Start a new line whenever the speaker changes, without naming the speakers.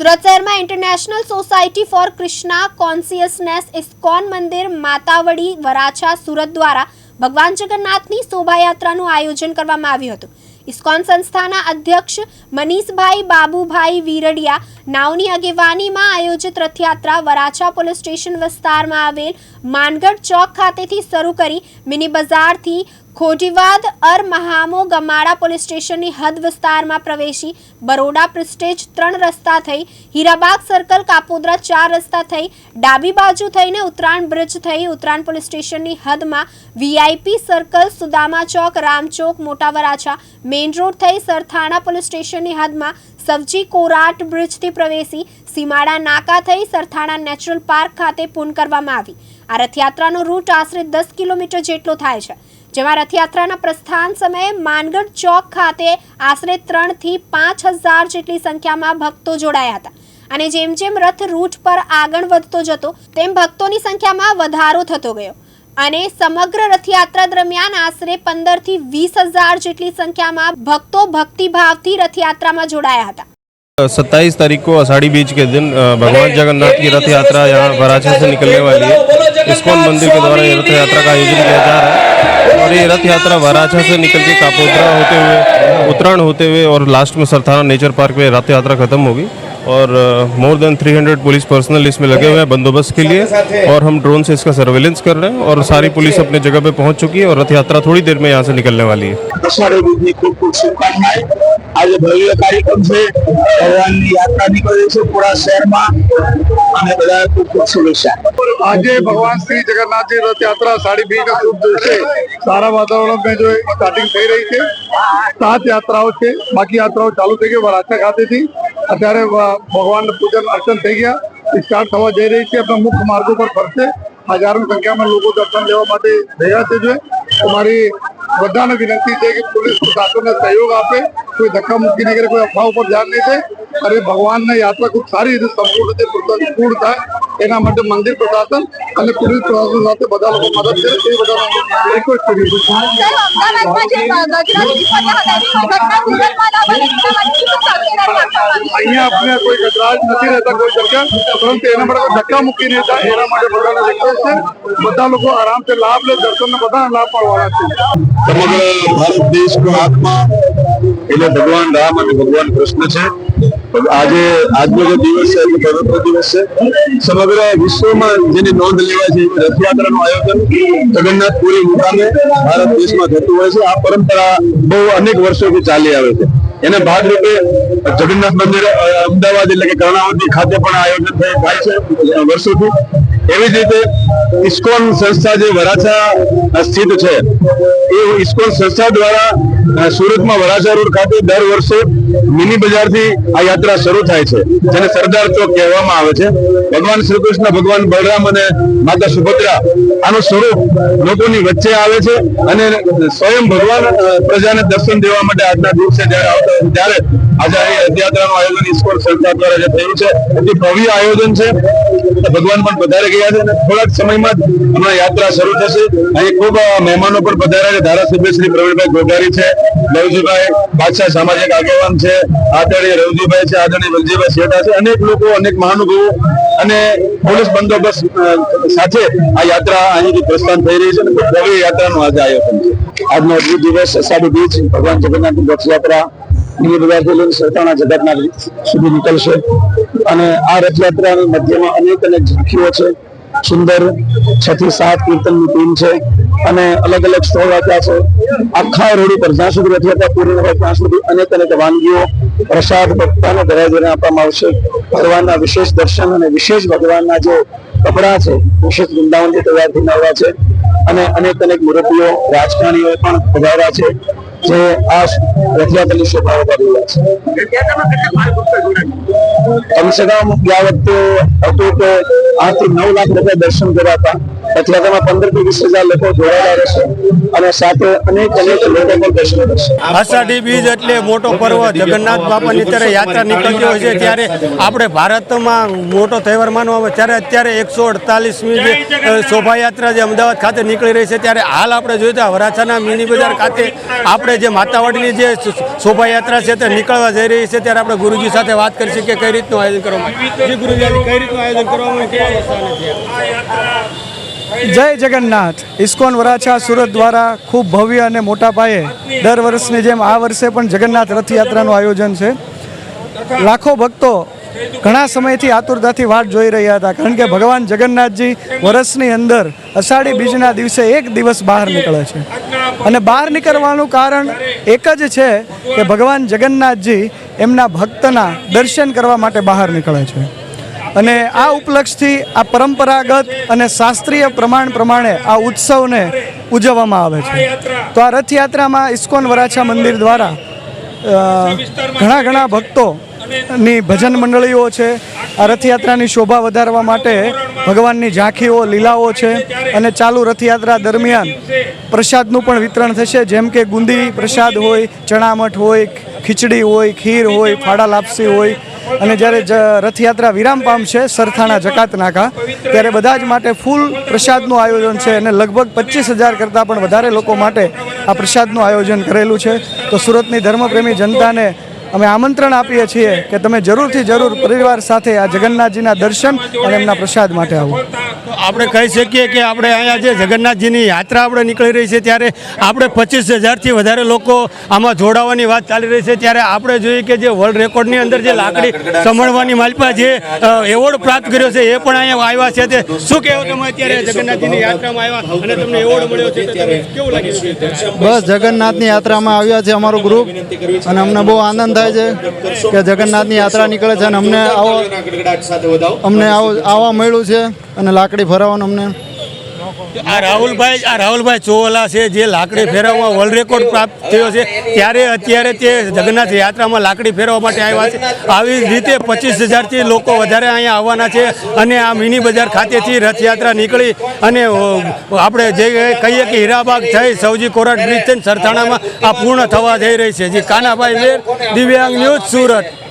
સુરત શહેરમાં international society for Krishna consciousness ISKCON મંદિર માતાવડી વરાછા સુરત દ્વારા ભગવાન જગન્નાથની શોભાયાત્રાનું આયોજન કરવામાં આવ્યું હતું. ઇસ્કોન સંસ્થાના અધ્યક્ષ મનીષભાઈ બાબુભાઈ વીરડિયા નાવની આગેવાનીમાં આયોજિત રથયાત્રા વરાછા પોલીસ સ્ટેશન વિસ્તારમાં આવેલ માનગઢ ચોક ખાતેથી શરૂ કરી મિની બજારથી ખોટીવાદ અર મહામો ગમાડા પોલીસ સ્ટેશનની હદ વિસ્તારમાં પ્રવેશી બરોડા પ્રિસ્ટેજ ત્રણ રસ્તા થઈ, હીરાબાગ સર્કલ કાપોદ્રા ચાર રસ્તા થઈ, ડાબી બાજુ થઈને ઉત્તરાયણ બ્રિજ થઈ, ઉત્તરાયણ પોલીસ સ્ટેશનની હદમાં વીઆઈપી સર્કલ, સુદામા ચોક, રામચોક, મોટા વરાછા, મેઇન રોડ થઈ, સરથાણા પોલીસ સ્ટેશનની હદમાં સબજી કોરાટ બ્રિજથી પ્રવેશી સીમાડા નાકા થઈ સરથાણા નેચરલ પાર્ક ખાતે પૂર્ણ કરવામાં આવી. આ રથયાત્રાનો રૂટ આશરે દસ કિલોમીટર જેટલો થાય છે. જેમાં રથયાત્રાના પ્રસ્થાન સમયે માનગઢ ચોક ખાતે આશરે ત્રણથી પાંચ હજાર જેટલી સંખ્યામાં ભક્તો જોડાયા હતા. અને જેમ જેમ રથ રૂટ પર આગળ વધતો જતો, તેમ ભક્તોની સંખ્યામાં વધારો થતો ગયો. અને સમગ્ર રથયાત્રા દરમિયાન આશરે પંદરથી વીસ હજાર જેટલી સંખ્યામાં ભક્તો ભક્તિભાવથી રથયાત્રામાં જોડાયા હતા
सत्ताईस तारीख को आषाढ़ी बीज के दिन अ, भगवान जगन्नाथ की रथ यात्रा यहाँ वराछा से निकलने वाली है इस्कॉन मंदिर के द्वारा ये रथ यात्रा का आयोजन किया जा रहा है और ये रथ यात्रा वराछा से निकल के कापोद्रा होते हुए उत्तरायण होते हुए और लास्ट में सरथाना नेचर पार्क में रथ यात्रा खत्म होगी और मोर देन 300 पुलिस पर्सनल इसमें लगे हुए हैं बंदोबस्त के लिए और हम ड्रोन से इसका सर्वेलेंस कर रहे हैं और सारी पुलिस अपने जगह पे पहुँच चुकी है और रथ यात्रा थोड़ी देर में यहाँ से निकलने वाली है।
आज भव्य कार्यक्रम से भगवान यात्रा निकले से पूरा शहर में खूब खूब शुभेच्छा
आज भगवान श्री जगन्नाथ जी रथ यात्रा साढ़े भी का खूब ज़ोर से सारा वातावरण में जो स्टार्टिंग थी रही थी सात यात्राओं से बाकी यात्राओं चालू थी बराचा खाते थी અત્યારે ભગવાનના પૂજન અર્ચન થઈ ગયા. સ્ટાર્ટ થવા જઈ રહી છે. આપણા મુખ્ય માર્ગો પર ફરશે. હજારો સંખ્યામાં લોકો દર્શન લેવા માટે રહ્યા છે જોઈએ અમારી બધાને વિનંતી છે કે પોલીસ પ્રશાસનને સહયોગ આપે. કોઈ ધક્કા મૂકીને કરે, કોઈ અફવા ઉપર ધ્યાન નહીં દે અને ભગવાનની યાત્રા ખૂબ સારી રીતે સંપૂર્ણ રીતે પૂર્ણ થાય. એના માટે મંદિર પ્રશાસન અને પોલીસ પ્રશાસન સાથે બધા લોકો મદદ કરે તે બધા રિક્વેસ્ટ કરી? અહીંયા આપણે કોઈ ગજરાજ નથી રહેતા કોઈ જગ્યા. પરંતુ એના માટે કોઈ ધક્કા મૂકી નહીં એના માટે બધાને રિક્વેસ્ટ છે. બધા લોકો આરામથી લાભ લે દર્શનનો બધા લાભ મળવાના છે.
સમગ્ર ભારત દેશનો આત્મા એટલે ભગવાન રામ અને ભગવાન કૃષ્ણ છે. આજે આજનો જે દિવસ છે પવિત્ર દિવસ છે. સમગ્ર વિશ્વમાં જેની નોંધ લેવાય છે એવી રથયાત્રાનું આયોજન જગન્નાથપુરી મુકામે ભારત દેશમાં થતું હોય છે. આ પરંપરા બહુ અનેક વર્ષોથી ચાલી આવે છે. એને ભાગરૂપે જગન્નાથ મંદિર અમદાવાદ એટલે કે કર્ણાવતી ખાતે પણ આયોજન થાય છે, વર્ષોથી. એવી જ રીતે ઇસ્કોન સંસ્થા જે વરાછા સ્થિત છે, એ ઇસ્કોન સંસ્થા દ્વારા સુરતમાં વરાછા રોડ ખાતે દર વર્ષે મિની બજારથી આ યાત્રા શરૂ થાય છે, જેને સરદાર ચોક કહેવામાં આવે છે. ભગવાન શ્રી ભગવાન બળરામ અને માતા સુભદ્રા આનું સ્વરૂપ લોકોની વચ્ચે આવે છે અને સ્વયં ભગવાન પ્રજાને દર્શન દેવા માટે આજના દિવસે જ્યારે આવતા ત્યારે આજે રથયાત્રાનું આયોજન ઇસ્કોન સંસ્થા દ્વારા જે થયું છે એ ભવ્ય આયોજન છે. ભગવાન પણ પધારી અને થોડાક સમયમાં યાત્રા પોલીસ બંદોબસ્ત સાથે આ યાત્રા અહીંથી પ્રસ્થાન થઈ રહી છે અને ભવ્ય યાત્રાનું આજે આયોજન છે. આજનો અદભુત દિવસ અષાઢી બીજ, ભગવાન જગન્નાથની રથયાત્રા મિની બજારથી જગન્નાથ સુધી નીકળશે. અને આ રથયાત્રાની મધ્યમાં અનેક અનેક ઝાંખીઓ છે. સુંદર છ થી સાત કીર્તનની ટીમ છે અને અલગ અલગ સ્થળ આપ્યા છે. આખા રોડ ઉપર જ્યાં સુધી રથયાત્રા પૂરી હોય ત્યાં સુધી અનેક અનેક વાનગીઓ, પ્રસાદ, ભક્તોને ધરાવીને આપવામાં આવશે. ભગવાનના વિશેષ દર્શન અને વિશેષ ભગવાનના જે કપડા છે, વિશેષ વૃંદાવનથી તૈયાર થઈને આવ્યા છે અને અનેક અનેક મુરબીઓ રાજકારણીઓ પણ પધાર્યા છે. જે આ રથયાત્રાની શોભા વધારી રહ્યા છે. કમસે કમ ગયા વખતે હતું કે આઠથી નવ લાખ રૂપિયા દર્શન કર્યા હતા. રથયાત્રામાં પંદરથી વીસ હજાર લોકો જોડાયેલા રહેશે અને સાથે અનેક અનેક લોકો પણ દર્શન કરશે
આષાઢી બીજ એટલે મોટો પર્વ. જગન્નાથ બાપાની ત્યારે યાત્રા નીકળતી હોય છે. ત્યારે આપણે ભારતમાં મોટો તહેવાર માનવામાં આવે. ત્યારે અત્યારે એકસો અડતાલીસમી જે શોભાયાત્રા જે અમદાવાદ ખાતે નીકળી રહી છે. ત્યારે હાલ આપણે જોઈએ તો વરાછાના મિની બજાર ખાતે આપણે જે માતાવાડીની જે શોભાયાત્રા છે તે નીકળવા જઈ રહી છે. ત્યારે આપણે ગુરુજી સાથે વાત કરીશું કે કઈ રીતનું આયોજન કરવામાં આવ્યું. ગુરુજી કઈ રીતનું આયોજન કરવામાં કેવા?
જય જગન્નાથ. ઇસ્કોન વરાછા સુરત દ્વારા ખૂબ ભવ્ય અને મોટા પાયે દર વર્ષની જેમ આ વર્ષે પણ જગન્નાથ રથયાત્રાનું આયોજન છે. લાખો ભક્તો ઘણા સમયથી આતુરતાથી વાટ જોઈ રહ્યા હતા. કારણ કે ભગવાન જગન્નાથજી વર્ષની અંદર અષાઢી બીજના દિવસે એક દિવસ બહાર નીકળે છે. અને બહાર નીકળવાનું કારણ એક જ છે કે ભગવાન જગન્નાથજી એમના ભક્તના દર્શન કરવા માટે બહાર નીકળે છે. અને આ ઉપલક્ષથી આ પરંપરાગત અને શાસ્ત્રીય પ્રમાણ પ્રમાણે આ ઉત્સવને ઉજવવામાં આવે છે. તો આ રથયાત્રામાં ઇસ્કોન વરાછા મંદિર દ્વારા ઘણા ઘણા ભક્તો ની ભજન મંડળીઓ છે. આ રથયાત્રાની શોભા વધારવા માટે ભગવાનની ઝાંખીઓ, લીલાઓ છે અને ચાલુ રથયાત્રા દરમિયાન પ્રસાદનું પણ વિતરણ થશે. જેમ કે ગુંદી પ્રસાદ હોય, ચણામઠ હોય, ખીચડી હોય, ખીર હોય, ફાડા લાપસી હોય અને જ્યારે રથયાત્રા વિરામ પામશે સરથાણા જકાત નાકા ત્યારે બધા જ માટે ફૂલ પ્રસાદનું આયોજન છે અને લગભગ પચીસ હજાર કરતાં પણ વધારે લોકો માટે આ પ્રસાદનું આયોજન કરેલું છે. તો સુરતની ધર્મપ્રેમી જનતાને અમે આમંત્રણ આપીએ છીએ કે તમે જરૂરથી જરૂર પરિવાર સાથે આ જગન્નાથજીના દર્શન અને એમના પ્રસાદ માટે આવો.
આપણે કહી શકીએ કે આપણે અહીંયા જે જગન્નાથજીની યાત્રા આપણે નીકળી રહી છે ત્યારે આપણે પચીસ હજારથી વધારે લોકો આમાં જોડાવાની વાત ચાલી રહી છે. ત્યારે આપણે જોઈએ કે જે વર્લ્ડ રેકોર્ડની અંદર જે લાકડી સમણવાની માલપા જે એવોર્ડ પ્રાપ્ત કર્યો છે એ પણ અહીંયા આવ્યા છે. તે શું કહેવો તમે અત્યારે જગન્નાથજીની યાત્રામાં આવ્યા અને તમને એવોર્ડ મળ્યો છે કેવું લાગે છે?
બસ જગન્નાથની યાત્રામાં આવ્યા છે અમારું ગ્રુપ અને અમને બહુ આનંદ થાય છે કે જગન્નાથની યાત્રા નીકળે છે અને અમને આવો અમને આવો આવવા મળ્યું છે અને લાકડી ફરાવવાનું અમને
આ રાહુલભાઈ આ રાહુલભાઈ ચોવલા છે, જે લાકડી ફેરવવા વર્લ્ડ રેકોર્ડ પ્રાપ્ત થયો છે. ત્યારે અત્યારે તે જગન્નાથ યાત્રામાં લાકડી ફેરવવા માટે આવ્યા છે. આવી રીતે પચીસ હજારથી લોકો વધારે અહીંયા આવવાના છે અને આ મિની બજાર ખાતેથી રથયાત્રા નીકળી અને આપણે જે કહીએ કે હીરાબાગ થઈ સૌજી કોરટ બ્રિજ થઈને સરથાણામાં આ પૂર્ણ થવા જઈ રહી છે. જે, કાનાભાઈ મેર દિવ્યાંગ ન્યૂઝ સુરત.